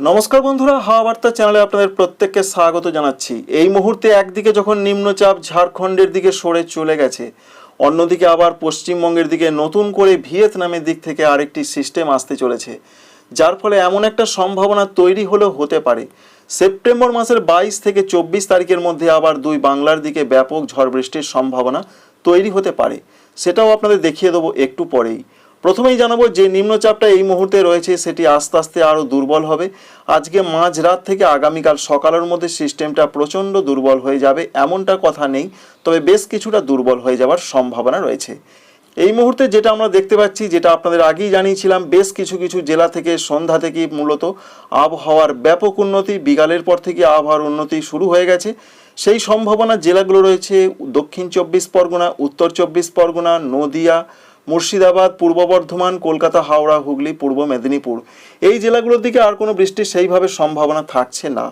নমস্কার বন্ধুরা, হাওয়া বার্তা চ্যানেলে আপনাদের প্রত্যেককে স্বাগত জানাচ্ছি। এই মুহূর্তে একদিকে যখন নিম্নচাপ ঝাড়খণ্ডের দিকে সরে চলে গেছে, অন্যদিকে আবার পশ্চিমবঙ্গের দিকে নতুন করে ভিয়েতনামের দিক থেকে আরেকটি সিস্টেম আসতে চলেছে, যার ফলে এমন একটা সম্ভাবনা তৈরি হলেও হতে পারে। সেপ্টেম্বর মাসের বাইশ থেকে চব্বিশ তারিখের মধ্যে আবার দুই বাংলার দিকে ব্যাপক ঝড় বৃষ্টির সম্ভাবনা তৈরি হতে পারে। সেটাও আপনাদের দেখিয়ে দেবো একটু পরেই। প্রথমেই জানাব যে নিম্নচাপটা এই মুহূর্তে রয়েছে, সেটি আস্তে আস্তে আরও দুর্বল হবে। আজকে মাঝরাত থেকে আগামীকাল সকালের মধ্যে সিস্টেমটা প্রচণ্ড দুর্বল হয়ে যাবে, এমনটা কথা নেই, তবে বেশ কিছুটা দুর্বল হয়ে যাওয়ার সম্ভাবনা রয়েছে। এই মুহূর্তে যেটা আমরা দেখতে পাচ্ছি, যেটা আপনাদের আগেই জানিয়েছিলাম, বেশ কিছু কিছু জেলা থেকে, সন্ধ্যা থেকে মূলত আবহাওয়ার ব্যাপক উন্নতি, বিকালের পর থেকে আবহাওয়ার উন্নতি শুরু হয়ে গেছে। সেই সম্ভাবনা জেলাগুলো রয়েছে, দক্ষিণ চব্বিশ পরগনা, উত্তর চব্বিশ পরগনা, নদিয়া মুর্শিদাবাদ, পূর্ব বর্ধমান, কলকাতা, হাওড়া, হুগলি, পূর্ব মেদিনীপুর। এই জেলাগুলোর দিকে আর কোনো বৃষ্টির সেইভাবে সম্ভাবনা থাকছে না।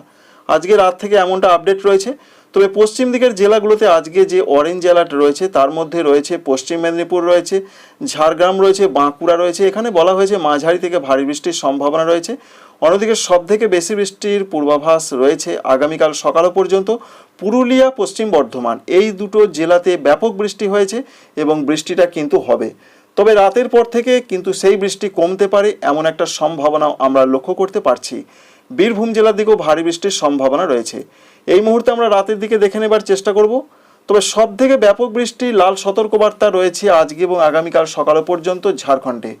আজকে রাত থেকে এমনটা আপডেট রয়েছে। তবে পশ্চিম দিকের জেলাগুলোতে আজকে যে অরেঞ্জ অ্যালার্ট রয়েছে, তার মধ্যে রয়েছে পশ্চিম মেদিনীপুর রয়েছে, ঝাড়গ্রাম রয়েছে, বাঁকুড়া রয়েছে, এখানে বলা হয়েছে মাঝারি থেকে ভারী বৃষ্টির সম্ভাবনা রয়েছে। অন্যদিকে সব থেকে বেশি বৃষ্টির পূর্বাভাস রয়েছে আগামীকাল সকাল পর্যন্ত পুরুলিয়া, পশ্চিম বর্ধমান। এই দুটো জেলাতে ব্যাপক বৃষ্টি হয়েছে এবং বৃষ্টিটা কিন্তু হবে। তবে রাতের পর থেকে কিন্তু সেই বৃষ্টি কমতে পারে এমন একটা সম্ভাবনাও আমরা লক্ষ্য করতে পারছি। বীরভূম জেলার দিকেও ভারী বৃষ্টির সম্ভাবনা রয়েছে। এই মুহূর্তে আমরা রাতের দিকে দেখে নেবার চেষ্টা করব। তবে সব থেকে ব্যাপক বৃষ্টি, লাল সতর্কবার্তা রয়েছে আজকে এবং আগামীকাল সকাল পর্যন্ত ঝাড়খণ্ডে।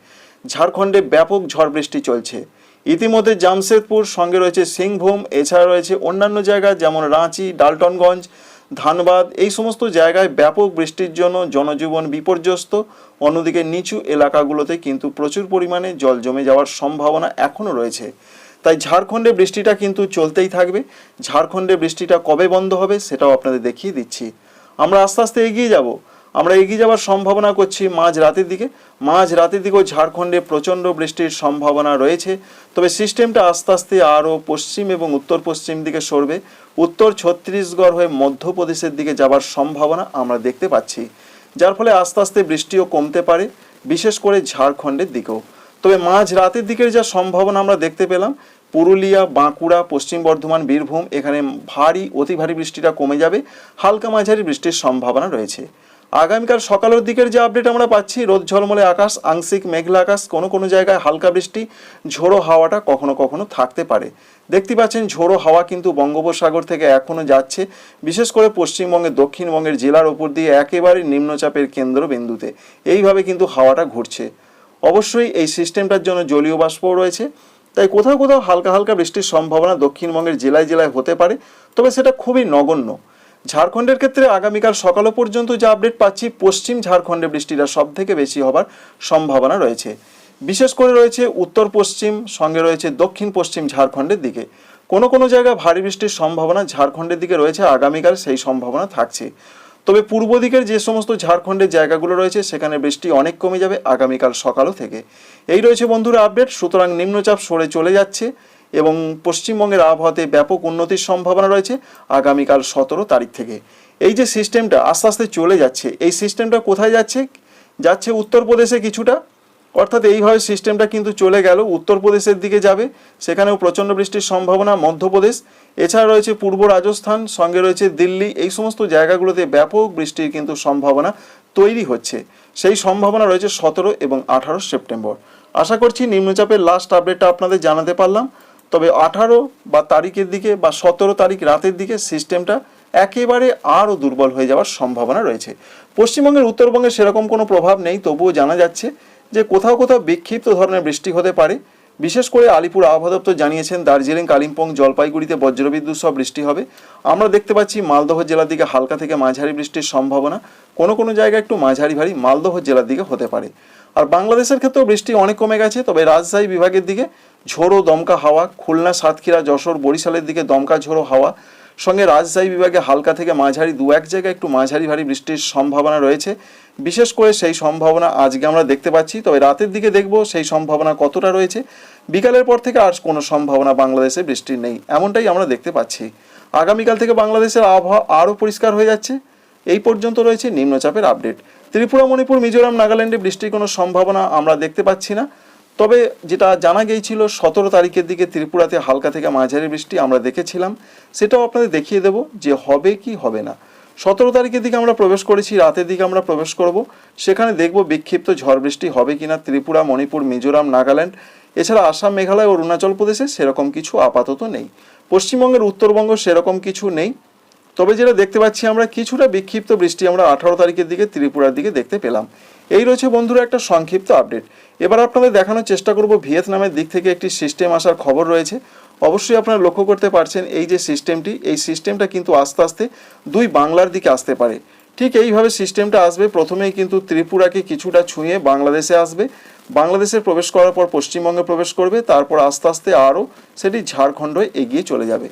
ঝাড়খণ্ডে ব্যাপক ঝড় বৃষ্টি চলছে। ইতিমধ্যে জামশেদপুর, সঙ্গে রয়েছে সিংভূম, এছাড়া রয়েছে অন্যান্য জায়গা যেমন রাঁচি, ডালটনগঞ্জ, ধানবাদ। এই সমস্ত জায়গায় ব্যাপক বৃষ্টির জন্য জনজীবন বিপর্যস্ত। অন্যদিকে নিচু এলাকাগুলোতে কিন্তু প্রচুর পরিমাণে জল জমে যাওয়ার সম্ভাবনা এখনও রয়েছে। তাই ঝাড়খণ্ডে বৃষ্টিটা কিন্তু চলতেই থাকবে। ঝাড়খণ্ডে বৃষ্টিটা কবে বন্ধ হবে সেটাও আপনাদের দেখিয়ে দিচ্ছি। আমরা আস্তে আস্তে এগিয়ে যাব। আমরা এগিয়ে যাওয়ার সম্ভাবনা করছি মাঝ রাতের দিকে। মাঝ রাতের দিকেও ঝাড়খণ্ডে প্রচণ্ড বৃষ্টির সম্ভাবনা রয়েছে। তবে সিস্টেমটা আস্তে আস্তে আরও পশ্চিম এবং উত্তর পশ্চিম দিকে সরবে। উত্তর ছত্তিশগড় হয়ে মধ্যপ্রদেশের দিকে যাবার সম্ভাবনা আমরা দেখতে পাচ্ছি। যার ফলে আস্তে আস্তে বৃষ্টিও কমতে পারে, বিশেষ করে ঝাড়খণ্ডের দিকেও। তবে মাঝ রাতের দিকের যা সম্ভাবনা আমরা দেখতে পেলাম, পুরুলিয়া, বাঁকুড়া, পশ্চিম বর্ধমান, বীরভূম, এখানে ভারী, অতি ভারী বৃষ্টিটা কমে যাবে, হালকা মাঝারি বৃষ্টির সম্ভাবনা রয়েছে। আগামীকাল সকালের দিকের যে আপডেট আমরা পাচ্ছি, রোদ ঝলমলে আকাশ, আংশিক মেঘলা আকাশ, কোনো কোনো জায়গায় হালকা বৃষ্টি, ঝোড়ো হাওয়াটা কখনো কখনো থাকতে পারে। দেখতে পাচ্ছেন, ঝোড়ো হাওয়া কিন্তু বঙ্গোপসাগর থেকে এখনও যাচ্ছে, বিশেষ করে পশ্চিমবঙ্গের, দক্ষিণবঙ্গের জেলার ওপর দিয়ে একেবারে নিম্নচাপের কেন্দ্রবিন্দুতে। এইভাবে কিন্তু হাওয়াটা ঘুরছে। অবশ্যই এই সিস্টেমটার জন্য জলীয় বাষ্পও রয়েছে। তাই কোথাও কোথাও হালকা হালকা বৃষ্টির সম্ভাবনা দক্ষিণবঙ্গের জেলায় জেলায় হতে পারে, তবে সেটা খুবই নগণ্য। ঝাড়খণ্ডের ক্ষেত্রে আগামীকাল সকালও পর্যন্ত যা আপডেট পাচ্ছি, পশ্চিম ঝাড়খণ্ডে বৃষ্টিটা সব থেকে বেশি হবার সম্ভাবনা রয়েছে। বিশেষ করে রয়েছে উত্তর পশ্চিম সঙ্গে রয়েছে দক্ষিণ পশ্চিম ঝাড়খণ্ডের দিকে। কোনো কোনো জায়গায় ভারী বৃষ্টির সম্ভাবনা ঝাড়খণ্ডের দিকে রয়েছে, আগামীকাল সেই সম্ভাবনা থাকছে। তবে পূর্ব দিকের যে সমস্ত ঝাড়খণ্ডের জায়গাগুলো রয়েছে, সেখানে বৃষ্টি অনেক কমে যাবে আগামীকাল সকালও থেকে। এই রয়েছে বন্ধুরা আপডেট সুতরাং নিম্নচাপ সরে চলে যাচ্ছে এবং পশ্চিমবঙ্গের আবহাওয়াতে ব্যাপক উন্নতির সম্ভাবনা রয়েছে আগামীকাল সতেরো তারিখ থেকে। এই যে সিস্টেমটা আস্তে আস্তে চলে যাচ্ছে, এই সিস্টেমটা কোথায় যাচ্ছে? যাচ্ছে উত্তরপ্রদেশে কিছুটা। অর্থাৎ এইভাবে সিস্টেমটা কিন্তু চলে গেল। উত্তরপ্রদেশের দিকে যাবে, সেখানেও প্রচণ্ড বৃষ্টির সম্ভাবনা, মধ্যপ্রদেশ। এছাড়া রয়েছে পূর্ব রাজস্থান, সঙ্গে রয়েছে দিল্লি। এই সমস্ত জায়গাগুলোতে ব্যাপক বৃষ্টির কিন্তু সম্ভাবনা তৈরি হচ্ছে। সেই সম্ভাবনা রয়েছে সতেরো এবং আঠারো সেপ্টেম্বর। আশা করছি নিম্নচাপের লাস্ট আপডেটটা আপনাদের জানাতে পারলাম। তবে আঠারো বা তারিখের দিকে বা সতেরো তারিখ রাতের দিকে সিস্টেমটা একেবারে আরও দুর্বল হয়ে যাওয়ার সম্ভাবনা রয়েছে। পশ্চিমবঙ্গের উত্তরবঙ্গে সেরকম কোনো প্রভাব নেই, তবুও জানা যাচ্ছে যে কোথাও কোথাও বিক্ষিপ্ত ধরনের বৃষ্টি হতে পারে। বিশেষ করে আলিপুর আবহাওয়া দপ্তর জানিয়েছেন, দার্জিলিং, কালিম্পং, জলপাইগুড়িতে বজ্রবিদ্যুৎ সহ বৃষ্টি হবে। আমরা দেখতে পাচ্ছি মালদহ জেলার দিকে হালকা থেকে মাঝারি বৃষ্টির সম্ভাবনা। কোনো কোনো জায়গায় একটু মাঝারি ভারী মালদহ জেলার দিকে হতে পারে। আর বাংলাদেশের ক্ষেত্রেও বৃষ্টি অনেক কমে গেছে, তবে রাজশাহী বিভাগের দিকে ঝোড়ো দমকা হাওয়া, খুলনা, সাতক্ষীরা, যশোর, বরিশালের দিকে দমকা ঝোড়ো হাওয়া। সঙ্গে রাজশাহী বিভাগে হালকা থেকে মাঝারি দু এক জায়গায় একটু মাঝারি ভারী বৃষ্টির সম্ভাবনা রয়েছে। বিশেষ করে সেই সম্ভাবনা আজকে আমরা দেখতে পাচ্ছি, তবে রাতের দিকে দেখব সেই সম্ভাবনা কতটা রয়েছে। বিকালের পর থেকে আর কোনো সম্ভাবনা বাংলাদেশে বৃষ্টির নেই, এমনটাই আমরা দেখতে পাচ্ছি। আগামীকাল থেকে বাংলাদেশের আবহাওয়া আরও পরিষ্কার হয়ে যাচ্ছে। এই পর্যন্ত রয়েছে নিম্নচাপের আপডেট। ত্রিপুরা, মণিপুর, মিজোরাম, নাগাল্যান্ডে বৃষ্টির কোনো সম্ভাবনা আমরা দেখতে পাচ্ছি না। তবে যেটা জানা গিয়েছিল, সতেরো তারিখের দিকে ত্রিপুরাতে হালকা থেকে মাঝারি বৃষ্টি আমরা দেখেছিলাম। সেটাও আপনাদের দেখিয়ে দেব যে হবে কি হবে না। সতেরো তারিখের দিকে আমরা প্রবেশ করেছি, রাতের দিকে আমরা প্রবেশ করব। সেখানে দেখব বিক্ষিপ্ত ঝড় বৃষ্টি হবে কিনা ত্রিপুরা, মণিপুর, মিজোরাম, নাগাল্যান্ড। এছাড়া আসাম, মেঘালয় ও অরুণাচল প্রদেশে সেরকম কিছু আপাতত নেই। পশ্চিমবঙ্গের উত্তরবঙ্গ সেরকম কিছু নেই। তবে যেটা দেখতে পাচ্ছি আমরা, কিছুটা বিক্ষিপ্ত বৃষ্টি আমরা আঠারো তারিখের দিকে ত্রিপুরার দিকে দেখতে পেলাম। এই রয়েছে বন্ধুরা একটা সংক্ষিপ্ত আপডেট এবার আপনাদের দেখানোর চেষ্টা করব ভিয়েতনামের দিক থেকে একটি সিস্টেম আসার খবর রয়েছে। অবশ্যই আপনারা লক্ষ্য করতে পারছেন এই যে সিস্টেমটি, এই সিস্টেমটা কিন্তু আস্তে আস্তে দুই বাংলার দিকে আসতে পারে। ঠিক এইভাবে সিস্টেমটা আসবে, প্রথমেই কিন্তু ত্রিপুরাকে কিছুটা ছুঁয়ে বাংলাদেশে আসবে। বাংলাদেশে প্রবেশ করার পর পশ্চিমবঙ্গে প্রবেশ করবে, তারপর আস্তে আস্তে আরও সেটি ঝাড়খণ্ড এগিয়ে চলে যাবে।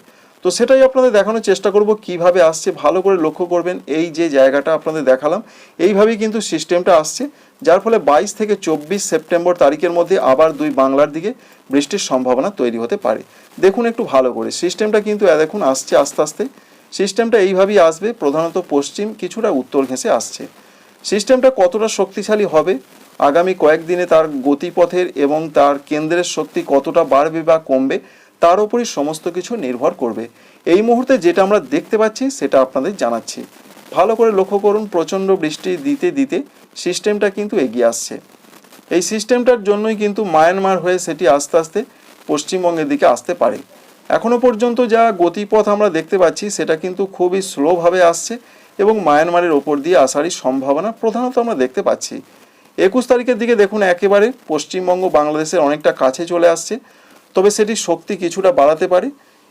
তো সেটাই আপনাদের দেখানোর চেষ্টা করব, কীভাবে আসছে, ভালো করে লক্ষ্য করবেন, এই যে জায়গাটা আপনাদের দেখালাম, এইভাবেই কিন্তু সিস্টেমটা আসছে, যার ফলে বাইশ থেকে চব্বিশ সেপ্টেম্বর তারিখের মধ্যে আবার দুই বাংলার দিকে বৃষ্টির সম্ভাবনা তৈরি হতে পারে। দেখুন একটু ভালো করে, সিস্টেমটা কিন্তু দেখুন, আসছে আস্তে আস্তে, সিস্টেমটা এইভাবেই আসবে, প্রধানত পশ্চিম, কিছুটা উত্তর ঘেঁষে আসছে। সিস্টেমটা কতটা শক্তিশালী হবে, আগামী কয়েকদিনে তার গতিপথের এবং তার কেন্দ্রের শক্তি কতটা বাড়বে বা কমবে তার উপরই সমস্ত কিছু নির্ভর করবে। এই মুহূর্তে যেটা আমরা দেখতে পাচ্ছি, সেটা আপনাদের জানাচ্ছি। ভালো করে লক্ষ্য করুন, প্রচণ্ড বৃষ্টি দিতে দিতে সিস্টেমটা কিন্তু এগিয়ে আসছে। এই সিস্টেমটার জন্যই কিন্তু মায়ানমার হয়ে সেটি আস্তে আস্তে পশ্চিমবঙ্গের দিকে আসতে পারে। এখনও পর্যন্ত যা গতিপথ আমরা দেখতে পাচ্ছি, সেটা কিন্তু খুবই স্লোভাবে আসছে এবং মায়ানমারের ওপর দিয়ে আসারই সম্ভাবনা প্রধানত আমরা দেখতে পাচ্ছি। একুশ তারিখের দিকে দেখুন, একেবারে পশ্চিমবঙ্গ বাংলাদেশের অনেকটা কাছে চলে আসছে। তবে সেটি শক্তি কিছুটা বাড়াতে পারে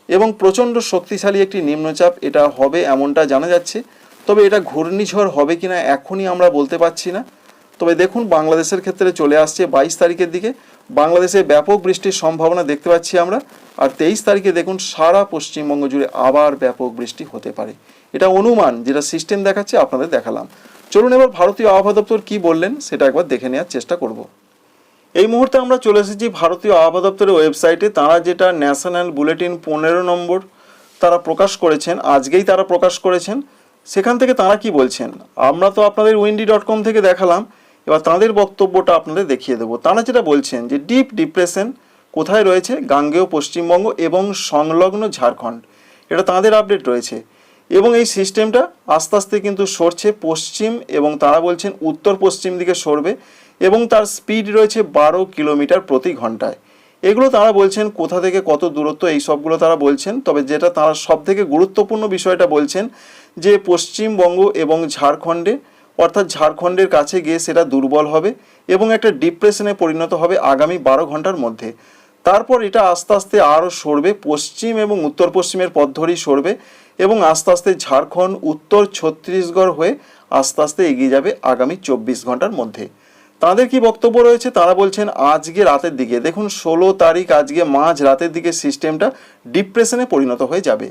এবং প্রচণ্ড শক্তিশালী একটি নিম্নচাপ এটা হবে এমনটা জানা যাচ্ছে। তবে এটা ঘূর্ণিঝড় হবে কিনা এখনই আমরা বলতে পারছি না। তবে দেখুন, বাংলাদেশের ক্ষেত্রে চলে আসছে বাইশ তারিখের দিকে। বাংলাদেশে ব্যাপক বৃষ্টির সম্ভাবনা দেখতে পাচ্ছি আমরা। আর তেইশ তারিখে দেখুন, সারা পশ্চিমবঙ্গ জুড়ে আবার ব্যাপক বৃষ্টি হতে পারে। এটা অনুমান যেটা সিস্টেম দেখাচ্ছে, আপনাদের দেখালাম। চলুন এবার ভারতীয় আবহাওয়া দপ্তর কী বললেন, সেটা একবার দেখে নেওয়ার চেষ্টা করব। এই মুহূর্তে আমরা চলে এসেছি ভারতীয় আবহাওয়া দপ্তরের ওয়েবসাইটে। তারা যেটা ন্যাশনাল বুলেটিন পনেরো নম্বর তারা প্রকাশ করেছেন, আজকেই তারা প্রকাশ করেছেন। সেখান থেকে তারা কি বলছেন? আমরা তো আপনাদের উইন্ডি ডট কম থেকে দেখালাম। এবার তাদের বক্তব্যটা আপনাদের দেখিয়ে দেবো। তারা যেটা বলছেন যে, ডিপ ডিপ্রেশন কোথায় রয়েছে? গাঙ্গেয় পশ্চিমবঙ্গ এবং সংলগ্ন ঝাড়খণ্ড। এটা তাদের আপডেট রয়েছে। এবং এই সিস্টেমটা আস্তে আস্তে কিন্তু সরছে পশ্চিম এবং তারা বলছেন উত্তর পশ্চিম দিকে সরবে। এবং তার স্পিড রয়েছে বারো কিলোমিটার প্রতি ঘন্টায়। এগুলো তারা বলছেন কোথা থেকে কত দূরত্ব, এই সবগুলো তারা বলছেন। তবে যেটা তারা সব থেকে গুরুত্বপূর্ণ বিষয়টা বলছেন যে পশ্চিমবঙ্গ এবং ঝাড়খণ্ডে, অর্থাৎ ঝাড়খণ্ডের কাছে গিয়ে সেটা দুর্বল হবে এবং একটা ডিপ্রেশনে পরিণত হবে আগামী বারো ঘণ্টার মধ্যে। তারপর এটা আস্তে আস্তে আরও সরবে, পশ্চিম এবং উত্তর পশ্চিমের পথ ধরেই সরবে এবং আস্তে আস্তে ঝাড়খণ্ড, উত্তর ছত্তিশগড় হয়ে আস্তে আস্তে এগিয়ে যাবে আগামী চব্বিশ ঘণ্টার মধ্যে। তাদের কি বক্তব্য রয়েছে? তারা বলছেন, আজকে রাতের দিকে। দেখুন, ষোলো তারিখ আজকে মাঝ রাতের দিকে সিস্টেমটা ডিপ্রেশনে পরিণত হয়ে যাবে।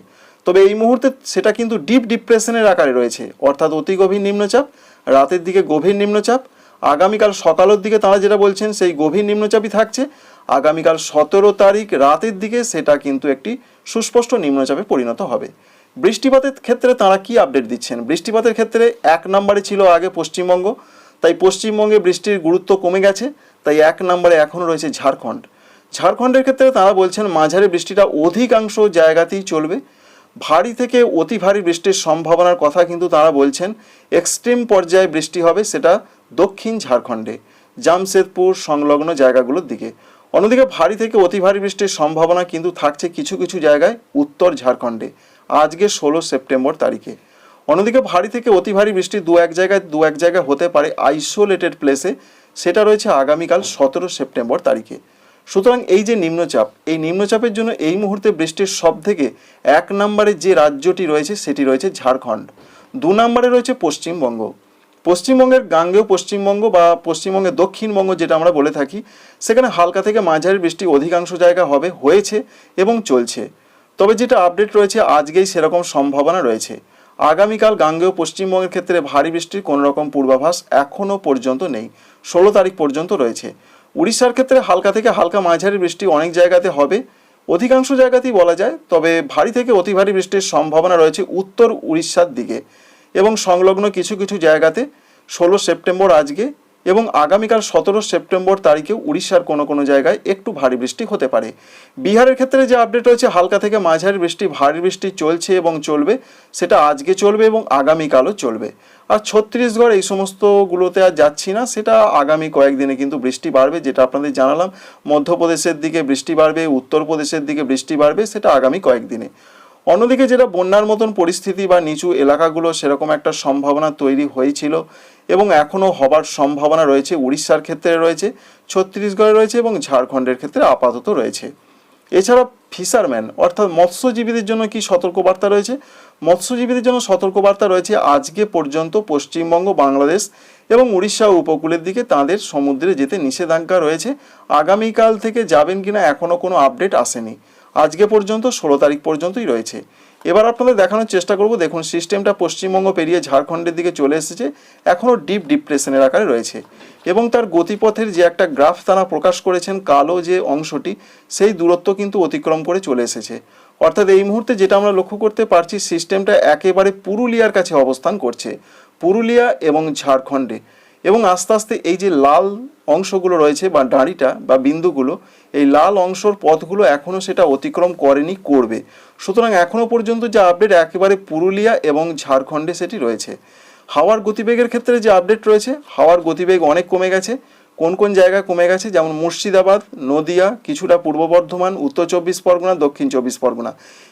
তবে এই মুহূর্তে সেটা কিন্তু ডিপ ডিপ্রেশনের আকারে রয়েছে। অর্থাৎ অতি গভীর নিম্নচাপ, রাতের দিকে গভীর নিম্নচাপ। আগামীকাল সকালের দিকে তারা যেটা বলছেন, সেই গভীর নিম্নচাপই থাকছে। আগামীকাল সতেরো তারিখ রাতের দিকে সেটা কিন্তু একটি সুস্পষ্ট নিম্নচাপে পরিণত হবে। বৃষ্টিপাতের ক্ষেত্রে তারা কি আপডেট দিচ্ছেন? বৃষ্টিপাতের ক্ষেত্রে এক নম্বরে ছিল আগে পশ্চিমবঙ্গ। তাই পশ্চিমবঙ্গে বৃষ্টির গুরুত্ব কমে গেছে, তাই এক নম্বরে এখনও রয়েছে ঝাড়খণ্ড। ঝাড়খণ্ডের ক্ষেত্রে তারা বলছেন, মাঝারি বৃষ্টিটা অধিকাংশ জায়গাতেই চলবে। ভারী থেকে অতি ভারী বৃষ্টির সম্ভাবনার কথা কিন্তু তারা বলছেন, এক্সট্রিম পর্যায়ে বৃষ্টি হবে সেটা দক্ষিণ ঝাড়খণ্ডে, জামশেদপুর সংলগ্ন জায়গাগুলোর দিকে। অন্যদিকে ভারী থেকে অতি ভারী বৃষ্টির সম্ভাবনা কিন্তু থাকছে কিছু কিছু জায়গায় উত্তর ঝাড়খণ্ডে, আজকে ষোলো সেপ্টেম্বর তারিখে। অন্যদিকে ভারী থেকে অতি ভারী বৃষ্টি দু এক জায়গায় দু এক জায়গায় হতে পারে আইসোলেটেড প্লেসে। সেটা রয়েছে আগামীকাল সতেরো সেপ্টেম্বর তারিখে। সুতরাং এই যে নিম্নচাপ, এই নিম্নচাপের জন্য এই মুহূর্তে বৃষ্টির সব থেকে এক নম্বরে যে রাজ্যটি রয়েছে সেটি রয়েছে ঝাড়খণ্ড। দু নম্বরে রয়েছে পশ্চিমবঙ্গ। পশ্চিমবঙ্গের গাঙ্গেয় পশ্চিমবঙ্গ বা পশ্চিমবঙ্গের দক্ষিণবঙ্গ যেটা আমরা বলে থাকি, সেখানে হালকা থেকে মাঝারি বৃষ্টি অধিকাংশ জায়গা হবে, হয়েছে এবং চলছে। তবে যেটা আপডেট রয়েছে, আজকেই সেরকম সম্ভাবনা রয়েছে। আগামীকাল গাঙ্গেয় পশ্চিমবঙ্গের ক্ষেত্রে ভারী বৃষ্টির কোনো রকম পূর্বাভাস এখনও পর্যন্ত নেই। ষোলো তারিখ পর্যন্ত রয়েছে। উড়িষ্যার ক্ষেত্রে হালকা থেকে হালকা মাঝারি বৃষ্টি অনেক জায়গাতে হবে। অধিকাংশ জায়গাতেই বলা যায়, তবে ভারী থেকে অতি ভারী বৃষ্টির সম্ভাবনা রয়েছে উত্তর উড়িষ্যার দিকে। এবং সংলগ্ন কিছু কিছু জায়গাতে ষোলো সেপ্টেম্বর আজকে এবং আগামীকাল সতেরো সেপ্টেম্বর তারিখে উড়িষ্যার কোনো কোনো জায়গায় একটু ভারী বৃষ্টি হতে পারে। বিহারের ক্ষেত্রে যে আপডেট রয়েছে, হালকা থেকে মাঝারি বৃষ্টি, ভারী বৃষ্টি চলছে এবং চলবে, সেটা আজকে চলবে এবং আগামীকালও চলবে। আর ছত্তিশগড় এই সমস্তগুলোতে আর যাচ্ছি না, সেটা আগামী কয়েকদিনে কিন্তু বৃষ্টি বাড়বে, যেটা আপনাদের জানালাম। মধ্যপ্রদেশের দিকে বৃষ্টি বাড়বে, উত্তরপ্রদেশের দিকে বৃষ্টি বাড়বে, সেটা আগামী কয়েকদিনে। অন্যদিকে যেটা বন্যার মতন পরিস্থিতি বা নিচু এলাকাগুলো সেরকম একটা সম্ভাবনা তৈরি হয়েছিল এবং এখনও হবার সম্ভাবনা রয়েছে, উড়িষ্যার ক্ষেত্রে রয়েছে, ছত্তিশগড়ে রয়েছে এবং ঝাড়খণ্ডের ক্ষেত্রে আপাতত রয়েছে। এছাড়া ফিশারম্যান অর্থাৎ মৎস্যজীবীদের জন্য কি সতর্কবার্তা রয়েছে? মৎস্যজীবীদের জন্য সতর্কবার্তা রয়েছে আজকে পর্যন্ত পশ্চিমবঙ্গ, বাংলাদেশ এবং উড়িষ্যা উপকূলের দিকে তাদের সমুদ্রে যেতে নিষেধাজ্ঞা রয়েছে। আগামীকাল থেকে যাবেন কিনা এখনও কোনো আপডেট আসেনি। আজকে পর্যন্ত, ষোলো তারিখ পর্যন্তই রয়েছে। এবার আপনাদের দেখানোর চেষ্টা করব, দেখুন সিস্টেমটা পশ্চিমবঙ্গ পেরিয়ে ঝাড়খণ্ডের দিকে চলে এসেছে, এখনও ডিপ ডিপ্রেশনের আকারে রয়েছে। এবং তার গতিপথের যে একটা গ্রাফ তারা প্রকাশ করেছেন, কালো যে অংশটি, সেই দূরত্ব কিন্তু অতিক্রম করে চলে এসেছে। অর্থাৎ এই মুহূর্তে যেটা আমরা লক্ষ্য করতে পারছি, সিস্টেমটা একেবারে পুরুলিয়ার কাছে অবস্থান করছে। পুরুলিয়া এবং ঝাড়খণ্ডে। এবং আস্তে আস্তে এই যে লাল অংশগুলো রয়েছে বা দাঁড়িটা বা বিন্দুগুলো, এই লাল অংশর পথগুলো এখনও সেটা অতিক্রম করেনি, করবে। সুতরাং এখনও পর্যন্ত যে আপডেট একেবারে পুরুলিয়া এবং ঝাড়খণ্ডে সেটি রয়েছে। হাওয়ার গতিবেগের ক্ষেত্রে যে আপডেট রয়েছে, হাওয়ার গতিবেগ অনেক কমে গেছে। কোন কোন জায়গায় কমে গেছে? যেমন মুর্শিদাবাদ, নদিয়া, কিছুটা পূর্ব বর্ধমান, উত্তর চব্বিশ পরগনা, দক্ষিণ চব্বিশ পরগনা।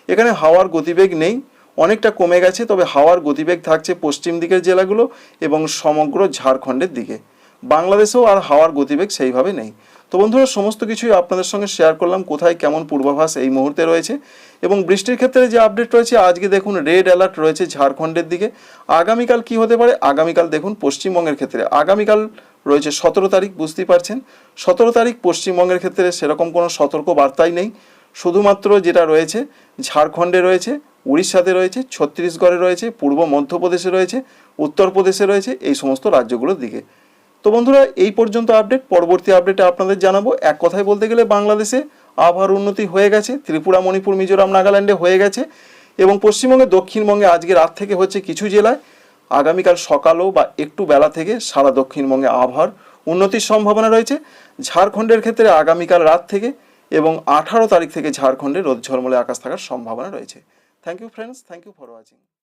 এখানে হাওয়ার গতিবেগ নেই। অনেকটা কমে গেছে, তবে হাওয়ার গতিবেগ থাকছে পশ্চিম দিকের জেলাগুলো এবং সমগ্র ঝাড়খণ্ডের দিকে। বাংলাদেশেও আর হাওয়ার গতিবেগ সেইভাবে নেই। তো বন্ধুরা, সমস্ত কিছুই আপনাদের সঙ্গে শেয়ার করলাম, কোথায় কেমন পূর্বাভাস এই মুহূর্তে রয়েছে এবং বৃষ্টির ক্ষেত্রে যে আপডেট রয়েছে, আজকে দেখুন রেড অ্যালার্ট রয়েছে ঝাড়খণ্ডের দিকে। আগামীকাল কি হতে পারে? আগামীকাল দেখুন পশ্চিমবঙ্গের ক্ষেত্রে। আগামীকাল রয়েছে সতেরো তারিখ, বুঝতেই পারছেন। সতেরো তারিখ পশ্চিমবঙ্গের ক্ষেত্রে সেরকম কোনো সতর্ক বার্তাই নেই। শুধুমাত্র যেটা রয়েছে, ঝাড়খণ্ডে রয়েছে, উড়িষ্যাতে রয়েছে, ছত্তিশগড়ে রয়েছে, পূর্ব মধ্যপ্রদেশে রয়েছে, উত্তরপ্রদেশে রয়েছে, এই সমস্ত রাজ্যগুলোর দিকে। তো বন্ধুরা, এই পর্যন্ত আপডেট, পরবর্তী আপডেটে আপনাদের জানাব। এক কথায় বলতে গেলে বাংলাদেশে আবহাওয়ার উন্নতি হয়ে গেছে, ত্রিপুরা, মণিপুর, মিজোরাম, নাগাল্যান্ডে হয়ে গেছে এবং পশ্চিমবঙ্গে, দক্ষিণবঙ্গে আজকে রাত থেকে হচ্ছে কিছু জেলায় আগামীকাল সকালও বা একটু বেলা থেকে সারা দক্ষিণবঙ্গে আবহাওয়ার উন্নতির সম্ভাবনা রয়েছে। ঝাড়খণ্ডের ক্ষেত্রে আগামীকাল রাত থেকে এবং আঠারো তারিখ থেকে ঝাড়খণ্ডে রোদ ঝলমলে আকাশ থাকার সম্ভাবনা রয়েছে। Thank you friends thank you for watching